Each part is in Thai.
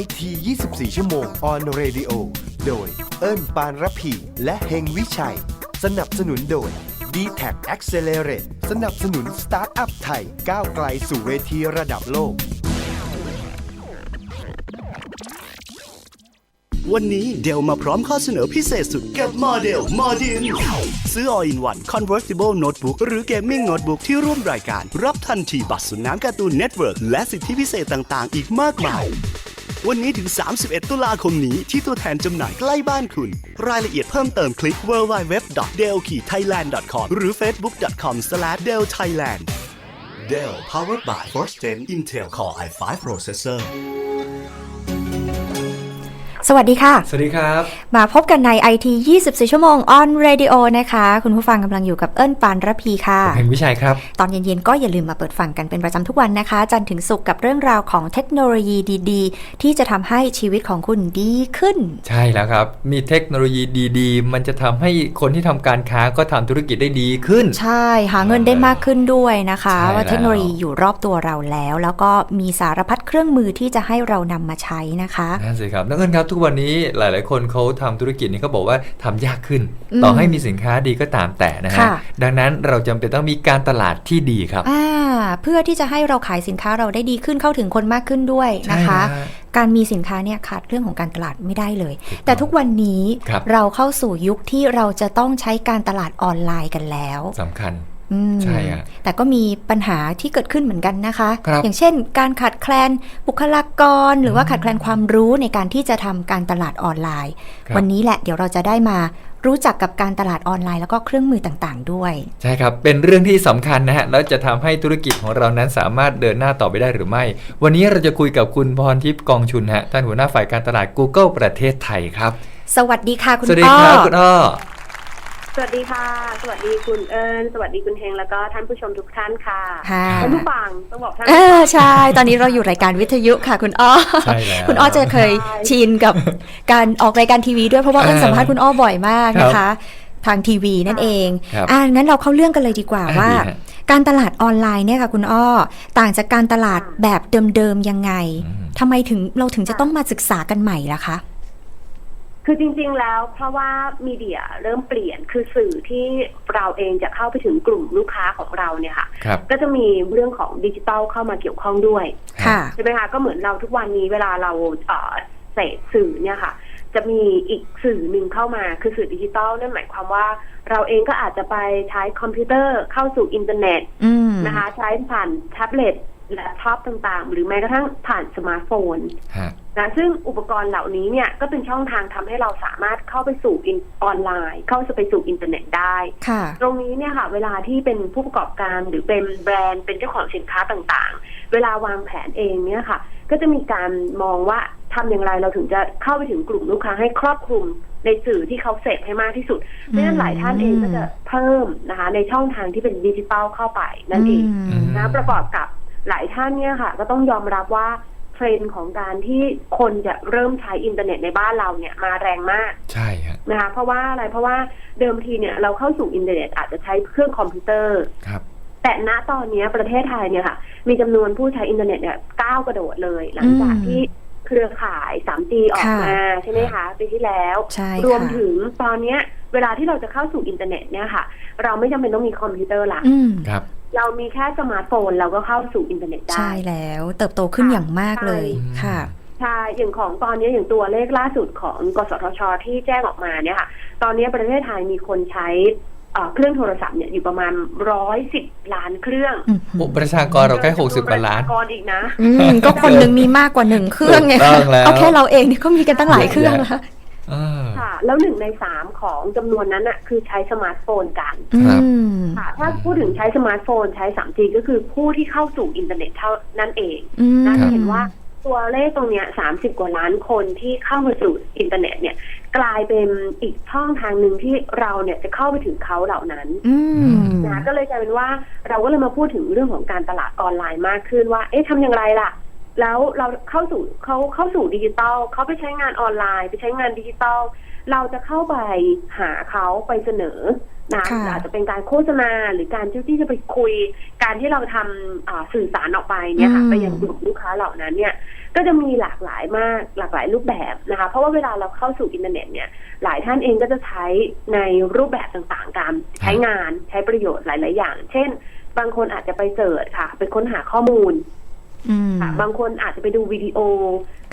IT 24 ชั่วโมง on radio โดยเอิ้นปานรพี และเฮงวิชัย สนับสนุนโดย d t a c Accelerate สนับสนุนสตาร์ทอัพไทย ก้าวไกลสู่เวทีระดับโลก วันนี้เดลมาพร้อมข้อเสนอพิเศษสุดกับโมเดลโมดินซื้อ All in One Convertible Notebook หรือ Gaming Notebook ที่ร่วมรายการ รับทันทีบัตรสุนน้ำการ์ตูนเน็ตเวิร์กและสิทธิพิเศษต่าง ๆ อีกมากมาย วันนี้ถึง 31 ตุลาคมนี้ที่ตัวแทนจำหน่ายใกล้บ้านคุณ รายละเอียดเพิ่มเติมคลิก www.dell-thailand.com หรือ facebook.com/dellthailand Dell powered by First Gen Intel Core i5 processor สวัสดีค่ะ สวัสดีครับ มาพบกันใน IT 24 ชั่วโมง on radio นะคะ คุณผู้ฟังกำลังอยู่กับเอิ้นปานระพีค่ะผมเห็นวิชัยครับ ตอนเย็น ๆ ก็อย่าลืมมาเปิดฟังกันเป็นประจำทุกวันนะคะ จันทร์ถึงศุกร์กับเรื่องราวของเทคโนโลยีดี ๆ ที่จะทำให้ชีวิตของคุณดีขึ้น ใช่แล้วครับ มีเทคโนโลยีดีๆ มันจะทำให้คนที่ทำการค้าก็ทำธุรกิจได้ดีขึ้น ใช่ หาเงินได้มากขึ้นด้วยนะคะใช่ว่าเทคโนโลยีอยู่รอบตัวเราแล้ว แล้วก็มีสารพัดเครื่องมือที่จะให้เรานำมาใช้นะคะนั่นสิครับนักเงินครับทุกวันนี้หลาย ๆ คนเขาทำธุรกิจนี้เขาบอกว่าทำยากขึ้นอืมต่อให้มีสินค้าดีก็ตามแต่นะฮะค่ะดังนั้นเราจำเป็นต้องมีการตลาดที่ดีครับอ่าเพื่อที่จะให้เราขายสินค้าเราได้ดีขึ้นเข้าถึงคนมากขึ้นด้วยนะคะใช่ฮะการมีสินค้าเนี่ยขาดเรื่องของการตลาดไม่ได้เลย แต่ทุกวันนี้ครับเราเข้าสู่ยุคที่เราจะต้องใช้การตลาดออนไลน์กันแล้วสำคัญอืม ใช่ฮะแต่ก็มีปัญหาที่เกิดขึ้นเหมือนกันนะคะครับอย่างเช่น การขาดแคลนบุคลากร หรือว่าขาดแคลนความรู้ในการที่จะทำการตลาดออนไลน์ครับวันนี้แหละเดี๋ยวเราจะได้มารู้จักกับการตลาดออนไลน์ แล้วก็เครื่องมือต่างๆ ด้วย ใช่ครับ เป็นเรื่องที่สำคัญนะฮะแล้วจะทำให้ธุรกิจของเรานั้นสามารถเดินหน้าต่อไปได้หรือไม่ วันนี้เราจะคุยกับคุณพรทิพย์กองชุนฮะท่านหัวหน้าฝ่ายการตลาด Google ประเทศไทยครับ สวัสดีค่ะคุณสวัสดีอ้อครับคุณอ้อ สวัสดีค่ะ สวัสดีคุณเอิญสวัสดีคุณเฮงแล้วก็ท่านผู้ชมทุกท่านค่ะค่ะท่านผู้ฟังต้องบอกท่านเออใช่ ตอนนี้เราอยู่รายการวิทยุค่ะ คุณอ้อใช่แล้วคุณอ้อจะเคยชินกับการออกรายการทีวีด้วยเพราะว่าเออเอิญสัมภาษณ์คุณอ้อบ่อยมากนะคะ ทางทีวีนั่นเองครับอ่างั้นเราเข้าเรื่องกันเลยดีกว่าอ่าว่าดีฮะการตลาดออนไลน์เนี่ยค่ะ คุณอ้อต่างจากการตลาดแบบเดิมๆยังไงอืมทำไมถึงเราถึงจะต้องมาศึกษากันใหม่ล่ะคะ คือจริง ๆ แล้วเพราะว่ามีเดียเริ่มเปลี่ยนคือสื่อที่เราเองจะเข้าไปถึงกลุ่มลูกค้าของเราเนี่ยค่ะ ครับ ก็จะมีเรื่องของดิจิตอลเข้ามาเกี่ยวข้องด้วยค่ะ ใช่ไหมคะก็เหมือนเราทุกวันนี้เวลาเราเอ่อเสพสื่อเนี่ยค่ะ จะมีอีกสื่อหนึ่งเข้ามาคือสื่อดิจิตอลนั่นหมายความว่า เราเองก็อาจจะไปใช้คอมพิวเตอร์เข้าสู่อินเทอร์เน็ตอืมนะคะ ใช้ผ่านแท็บเล็ต แล็ปท็อปต่างๆ หรือแม้กระทั่งผ่านสมาร์ทโฟนฮะนะซึ่งอุปกรณ์เหล่านี้เนี่ยก็เป็นช่องทางทำให้เราสามารถเข้าไปสู่อินออนไลน์ เข้าไปสู่อินเทอร์เน็ตได้ค่ะตรงนี้เนี่ยค่ะ เวลาที่เป็นผู้ประกอบการหรือเป็นแบรนด์เป็นเจ้าของสินค้าต่างๆ เวลาวางแผนเองเนี่ยค่ะ ก็จะมีการมองว่าทำอย่างไรเราถึงจะเข้าไปถึงกลุ่มลูกค้าให้ครอบคลุมในสื่อที่เขาเสพให้มากที่สุดเพราะฉะนั้นหลายท่านเองก็จะเพิ่มนะคะ ในช่องทางที่เป็นดิจิตอลเข้าไปนั่นเองอืมนะประกอบกับ หลายท่านเนี่ยค่ะ ก็ต้องยอมรับว่าเทรนด์ของการที่คนจะเริ่มใช้อินเทอร์เน็ตในบ้านเราเนี่ยมาแรงมากใช่ฮะนะคะเพราะว่าอะไรเพราะว่าเดิมทีเนี่ยเราเข้าสู่อินเทอร์เน็ตอาจจะใช้เครื่องคอมพิวเตอร์ครับแต่ณตอนนี้ประเทศไทยเนี่ยค่ะ มีจำนวนผู้ใช้อินเทอร์เน็ตเนี่ยก้าวกระโดดเลย หลังจากอืมที่เครือข่าย 3G ออกมาใช่ไหมคะปีที่แล้วใช่รวมค่ะถึงตอนเนี้ย เวลาที่เราจะเข้าสู่อินเทอร์เน็ตเนี่ยค่ะ เราไม่จำเป็นต้องมีคอมพิวเตอร์ละอืมครับ เรามีแค่สมาร์ทโฟนเราก็เข้าสู่อินเทอร์เน็ตได้ ใช่แล้ว เติบโตขึ้นอย่างมากเลยใช่ค่ะใช่อย่างของตอนนี้อย่างตัวเลขล่าสุดของกสทช ที่แจ้งออกมาเนี่ยค่ะ ตอนนี้ประเทศไทยมีคนใช้เอ่อเครื่องโทรศัพท์เนี่ยอยู่ประมาณร้อยสิบล้านเครื่องโอ้ประชากรเราใกล้60กว่าล้านประชากรอีกนะอืมก็คนหนึ่งมีมากกว่าหนึ่งเครื่องไงถูกต้องแล้วเอาแค่เราเองเนี่ยก็มีกันตั้งหลายเครื่องแล้วเออค่ะ แล้วหนึ่งในสามของจำนวนนั้นน่ะคือใช้สมาร์ทโฟนกัน ครับ อืมค่ะ ถ้าพูดถึงใช้สมาร์ทโฟนใช้ 3G ก็คือผู้ที่เข้าสู่อินเทอร์เน็ตเท่านั้นเอง อืมนะจะเห็นว่าตัวเลขตรงเนี้ยสามสิบกว่าล้านคนที่เข้ามาสู่อินเทอร์เน็ตเนี่ยกลายเป็นอีกช่องทางหนึ่งที่เราเนี่ยจะเข้าไปถึงเขาเหล่านั้นอืม นะก็เลยกลายเป็นว่าเราก็เลยมาพูดถึงเรื่องของการตลาดออนไลน์มากขึ้นว่า เอ๊ะทำอย่างไรล่ะ แล้วเราเข้าสู่เขาเข้าสู่ดิจิตอลเขาไปใช้งานออนไลน์ ไปใช้งานดิจิตอลเราจะเข้าไปหาเขาไปเสนอนะค่ะอาจจะเป็นการโฆษณาหรือการที่จะไปคุย การที่เราทำอ่าสื่อสารออกไปเนี่ยค่ะไปยังกลุ่มลูกค้าเหล่านั้นเนี่ย ก็จะมีหลากหลายมากหลากหลายรูปแบบนะคะ เพราะว่าเวลาเราเข้าสู่อินเทอร์เน็ตเนี่ย หลายท่านเองก็จะใช้ในรูปแบบต่างๆกันใช้งานใช้ประโยชน์หลาย ๆ อย่าง เช่น บางคนอาจจะไปเสิร์ชค่ะไปค้นหาข้อมูลอืม ค่ะ บางคนอาจจะไปดูวิดีโอ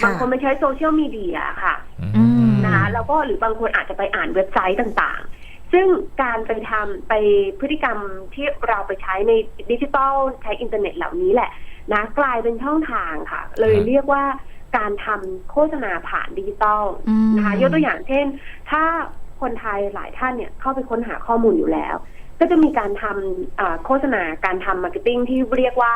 ค่ะบางคนไปใช้โซเชียลมีเดียค่ะอืมนะคะแล้วก็หรือบางคนอาจจะไปอ่านเว็บไซต์ต่างๆ ซึ่งการไปทำไปพฤติกรรมที่เราไปใช้ในดิจิทัลใช้อินเทอร์เน็ตเหล่านี้แหละนะกลายเป็นช่องทางค่ะ เลยครับเรียกว่าการทำโฆษณาผ่านดิจิตอลอืมนะคะยกตัวอย่างเช่น ถ้าคนไทยหลายท่านเนี่ยเข้าไปค้นหาข้อมูลอยู่แล้ว ก็จะมีการทำอ่าโฆษณาการทำมาร์เก็ตติ้งที่เรียกว่า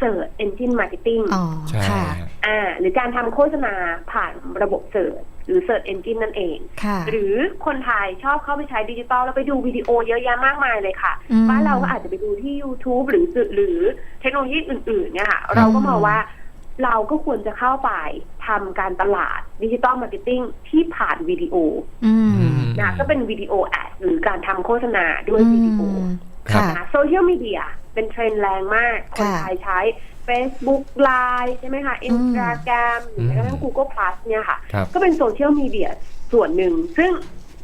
Search Engine Marketing อ๋อใช่ค่ะฮะอ่าหรือการทำโฆษณาผ่านระบบเสิร์ชหรือ Search Engine นั่นเอง ค่ะ หรือคนไทยชอบเข้าไปใช้ดิจิตอลแล้วไปดูวิดีโอเยอะแยะมากมายเลยค่ะ อืม บ้านเราก็อาจจะไปดูที่ YouTube หรือสื่อหรือเทคโนโลยีอื่น ๆ เนี่ยค่ะ เราก็มองว่าเราก็ควรจะเข้าไปทำการตลาดดิจิตอลมาร์เก็ตติ้งที่ผ่านวิดีโออืมนะก็เป็นวิดีโอแอดหรือการทำโฆษณาด้วยวิดีโอมครับ ค่ะนะคะโซเชียลมีเดีย เป็นเทรนด์แรงมาก คนค่ะไทยใช้ Facebook Line ใช่ไหมคะ Instagram หรือแม้กระทั่ง Google Plus เนี่ยค่ะ ครับ ก็เป็นโซเชียลมีเดียส่วนหนึ่ง ซึ่ง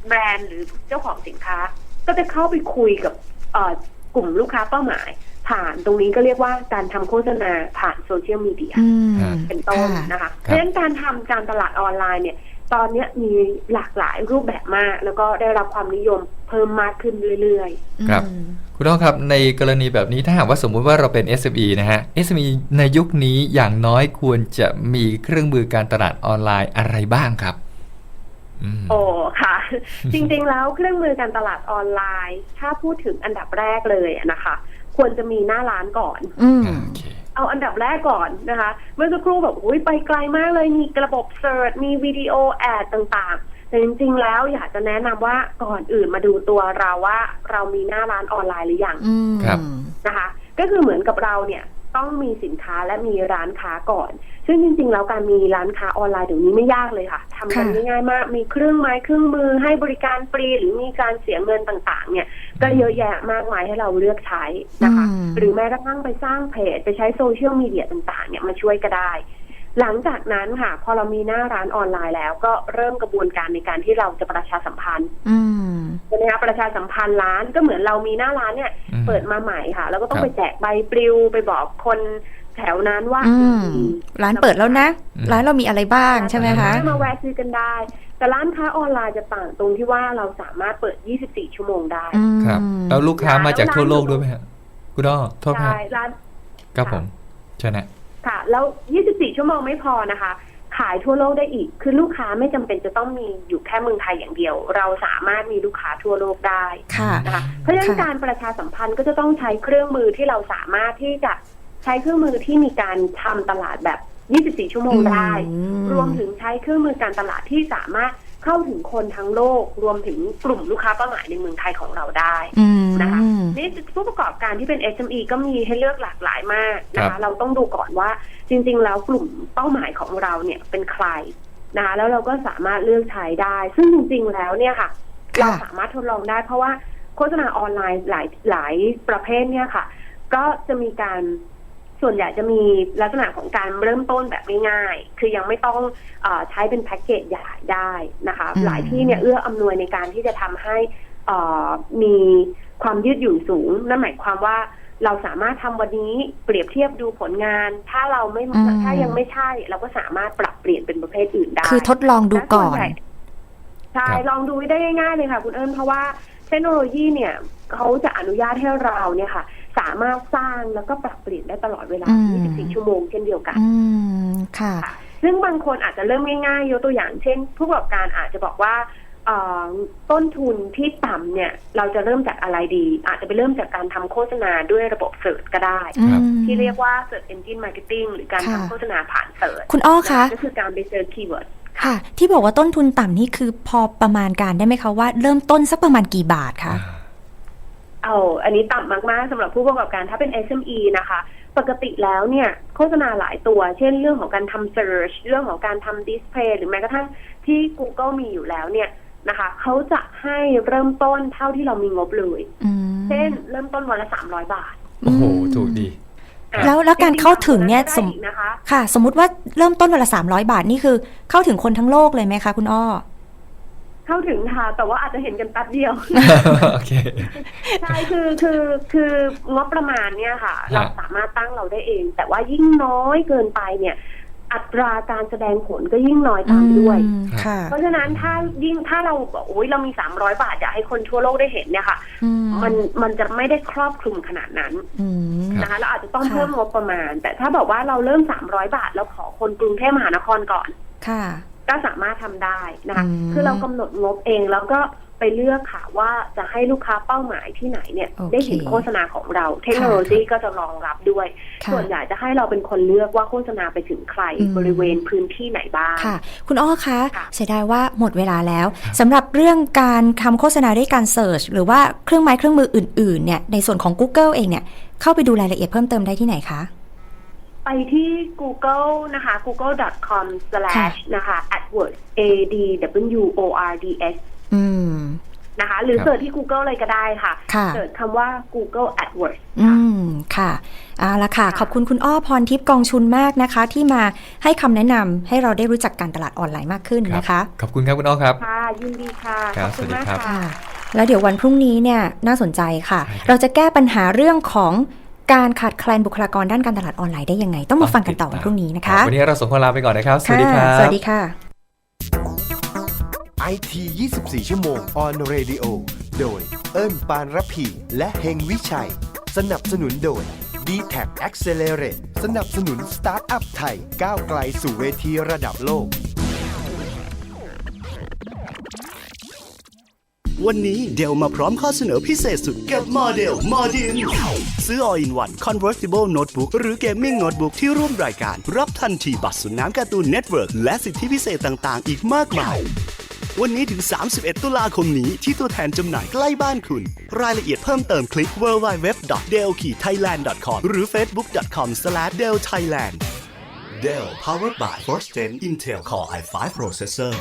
แบรนด์หรือเจ้าของสินค้า ก็จะเข้าไปคุยกับเอ่อกลุ่มลูกค้าเป้าหมาย ผ่านตรงนี้ก็เรียกว่าการทำโฆษณาผ่านโซเชียลมีเดีย อืมครับเป็นต้นค่ะ นะคะ เพราะฉะนั้นการทำการตลาดออนไลน์เนี่ย ตอนเนี้ยมีหลากหลายรูปแบบมาก แล้วก็ได้รับความนิยมเพิ่มมากขึ้นเรื่อยครับอืมคุณน้องครับในกรณีแบบนี้ถ้าหากว่าสมมุติว่าเราเป็น SME นะฮะ SME ในยุคนี้อย่างน้อยควรจะมีเครื่องมือการตลาดออนไลน์อะไรบ้างครับอืมๆโอ้ค่ะ จริงๆแล้วเครื่องมือการตลาดออนไลน์ ถ้าพูดถึงอันดับแรกเลยอะนะคะ ควรจะมีหน้าร้านก่อน อืมโอ เคเอาอันดับแรกก่อนนะคะ เมื่อสักครู่แบบอุ้ยไปไกลมากเลยมีระบบเซิร์ชมีวิดีโอแอดต่างๆ แต่จริงๆแล้วอยากจะแนะนำว่าก่อนอื่นมาดูตัวเราว่าเรามีหน้าร้านออนไลน์หรือยังอืมครับนะคะ ก็คือเหมือนกับเราเนี่ยต้องมีสินค้าและมีร้านค้าก่อน ซึ่งจริงๆ แล้วการมีร้านค้าออนไลน์เดี๋ยวนี้ไม่ยากเลยค่ะทำกันค่ะง่ายๆมาก มีเครื่องไม้เครื่องมือให้บริการฟรีหรือมีการเสียเงินต่างๆ เนี่ย ก็เยอะแยะมากมายให้เราเลือกใช้นะคะอืมหรือแม้กระทั่งไปสร้างเพจ ไปใช้โซเชียลมีเดียต่างๆ เนี่ยมาช่วยก็ได้ หลังจากนั้นค่ะ พอเรามีหน้าร้านออนไลน์แล้ว ก็เริ่มกระบวนการในการที่เราจะประชาสัมพันธ์อืมใช่ไหมคะประชาสัมพันธ์ร้านก็เหมือนเรามีหน้าร้านเนี่ยอืมเปิดมาใหม่ค่ะ แล้วก็ต้อคงรับไปแจกใบปลิวไปบอกคนแถวนั้นว่าอืมมีร้านเปิดแล้วนะอืมร้านเรามีอะไรบ้างใช่ไหมคะมาแวะซื้อกันได้ แต่ร้านค้าออนไลน์จะต่างตรงที่ว่าเราสามารถเปิด 24 ชั่วโมงได้อืมครับ แล้วลูกค้ามาจากทั่วโลกด้วยไหมฮะคุณน้องโทษนะใช่ฮะร้านครับผมใช่นะค่ะ แล้ว 24 ชั่วโมงไม่พอนะคะ ขายทั่วโลกได้อีก คือลูกค้าไม่จำเป็นจะต้องมีอยู่แค่เมืองไทยอย่างเดียว เราสามารถมีลูกค้าทั่วโลกได้ค่ะนะคะเพราะฉะนั้นค่ะการประชาสัมพันธ์ก็จะต้องใช้เครื่องมือที่เราสามารถที่จะ ใช้เครื่องมือที่มีการทำตลาดแบบ 24 ชั่วโมงได้อืมรวมถึงใช้เครื่องมือการตลาดที่สามารถเข้าถึงคนทั้งโลก รวมถึงกลุ่มลูกค้าเป้าหมายในเมืองไทยของเราได้อืมนะคะนี่ผู้ประกอบการที่เป็น SME ก็มีให้เลือกหลากหลายมากนะครัคะบเราต้องดูก่อนว่าจริง ๆ แล้วกลุ่มเป้าหมายของเราเนี่ยเป็นใครนะคะแล้วเราก็สามารถเลือกใช้ได้ ซึ่งจริง ๆ แล้วเนี่ยค่ะค่ะเราสามารถทดลองได้ เพราะว่าโฆษณาออนไลน์หลายหลายประเภทเนี่ยค่ะ ก็จะมีการ ส่วนใหญ่จะมีลักษณะของการเริ่มต้นแบบง่ายๆ คือยังไม่ต้องเออใช้เป็นแพ็กเกจใหญ่ได้นะคะอืมหลายที่เนี่ยเอื้ออำนวยในการที่จะทำให้เอ่อมีความยืดหยุ่นสูง นั่นหมายความว่าเราสามารถทำวันนี้เปรียบเทียบดูผลงาน ถ้าเราไม่อืมถ้ายังไม่ใช่ เราก็สามารถปรับเปลี่ยนเป็นประเภทอื่นได้ คือทดลองดูก่อนและส่วใหญ่ใช่ครับลองดูได้ง่ายๆเลยค่ะ คุณเอิญเพราะว่าเทคโนโลยีเนี่ยเขาจะอนุญาตให้เราเนี่ยค่ะ สามารถสร้างแล้วก็ปรับเปลี่ยนได้ตลอดเวลาอืม24 ชั่วโมงเช่นเดียวกันอืมค่ะค่ะ ซึ่งบางคนอาจจะเริ่มง่ายๆ ยกตัวอย่างเช่น ผู้ประกอบการอาจจะบอกว่าเอ่อต้นทุนที่ต่ำเนี่ย เราจะเริ่มจากอะไรดี อาจจะไปเริ่มจากการทำโฆษณาด้วยระบบเสิร์ชก็ได้ครับที่เรียกว่า Search Engine Marketing หรือการค่ะทำโฆษณาผ่านเสิร์ชคุณอ้อคะก็คือการไปเซิร์ชคีย์เวิร์ดค่ะ ที่บอกว่าต้นทุนต่ำนี่คือพอประมาณการได้ไหมคะว่าเริ่มต้นสักประมาณกี่บาทคะ เอาอันนี้ต่ำมากๆสำหรับผู้ประกอบการถ้าเป็น SME นะคะ ปกติแล้วเนี่ยโฆษณาหลายตัว เช่นเรื่องของการทำ search เรื่องของการทำ display หรือแม้กระทั่งที่ Google มีอยู่แล้วเนี่ยนะคะเขาจะให้เริ่มต้นเท่าที่เรามีงบเลย อืมเช่นเริ่มต้นวันละ300บาทโอ้โหถูกดี อะแล้วแล้วการเข้าถึงเนี่ยได้สมอีกนะคะ ค่ะ สมมุติว่าเริ่มต้นวันละ300บาทนี่คือ เข้าถึงคนทั้งโลกเลยไหมคะคุณอ้อ เข้าถึงค่ะ แต่ว่าอาจจะเห็นกันแป๊บเดียว โอเค ใช่คือคือคืองบประมาณเนี่ยค่ะ ฮะ เราสามารถตั้งเราได้เอง แต่ว่ายิ่งน้อยเกินไปเนี่ย อัตราการแสดงผลก็ยิ่งน้อยตามไปด้วย อืมค่ะเพราะฉะนั้นถ้ายิ่งถ้าเราบอกโอ้ยเรามีสามร้อยบาทอยากให้คนทั่วโลกได้เห็นเนี่ยค่ะ อืมันมันจะไม่ได้ครอบคลุมขนาดนั้นอืม นะคะเราอาจจะต้องค่ะ เพิ่มงบประมาณ แต่ถ้าบอกว่าเราเริ่มสามร้อยบาทแล้วขอคนกรุงเทพมหานครก่อน ค่ะ ก็สามารถทำได้นะคะอืมคือเรากำหนดงบเองแล้วก็ไปเลือกค่ะว่าจะให้ลูกค้าเป้าหมายที่ไหนเนี่ยโอเคได้เห็นโฆษณาของเรา เทคโนโลยีก็จะรองรับด้วยค่ะส่วนใหญ่จะให้เราเป็นคนเลือกว่าโฆษณาไปถึงใครอืมบริเวณพื้นที่ไหนบ้างค่ะ คุณอ้อคะค่ะเสียดายว่าหมดเวลาแล้วสำหรับเรื่องการทำโฆษณาด้วยการเสิร์ชหรือว่าเครื่องไม้เครื่องมืออื่นๆเนี่ยในส่วนของ Google เองเนี่ยเข้าไปดูรายละเอียดเพิ่มเติมได้ที่ไหนคะไป ที่ Google นะคะ google.com slash นะคะ adwords a d w o r d s อืมนะคะ หรือครับเสิร์ชที่ Google เลยก็ได้ค่ะค่ะเสิร์ชคำว่า Google AdWords อืค่ะมค่ะเอาละค่ะค่ะ ขอบคุณคุณอ้อพรทิพย์กองชุนมากนะคะ ที่มาให้คำแนะนำให้เราได้รู้จักการตลาดออนไลน์มากขึ้นนะคะ ขอบคุณครับคุณอ้อครับ ค่ะ ยินดีค่ะครัขบอบคุณมากสวัสดีครับค่ะค่ะแล้วเดี๋ยววันพรุ่งนี้เนี่ยน่าสนใจค่ะใช่ครับเราจะแก้ปัญหาเรื่องของ การขาดแคลนบุคลากรด้านการตลาดออนไลน์ได้ยังไง ต้องมาฟังกันต่อวันพรุ่งนี้นะคะวันนี้เราสองคนลาไปก่อนนะครับ สวัสดีครัค่ะบสวัสดีค่ะ IT 24 ชั่วโมง on radio โดยเอิ้นปานรพีและเฮงวิชัย สนับสนุนโดย d t a c Accelerate สนับสนุนสตาร์ทอัพไทยก้าวไกลสู่เวทีระดับโลก วันนี้เดลมาพร้อมข้อเสนอพิเศษสุดกับโมเดลมอดิน ซื้อ All in One Convertible Notebook หรือ Gaming Notebook ที่ร่วมรายการ รับทันทีบัตรสุนน้ำการ์ตูนเน็ตเวิร์กและสิทธิพิเศษต่างๆ อีกมากมาย วันนี้ถึง 31 ตุลาคมนี้ที่ตัวแทนจำหน่ายใกล้บ้านคุณ รายละเอียดเพิ่มเติมคลิก w w w d e l t h a i l a n d c o m หรือ facebook.com/dellthailand Dell powered by 4th Gen Intel Core i5 processor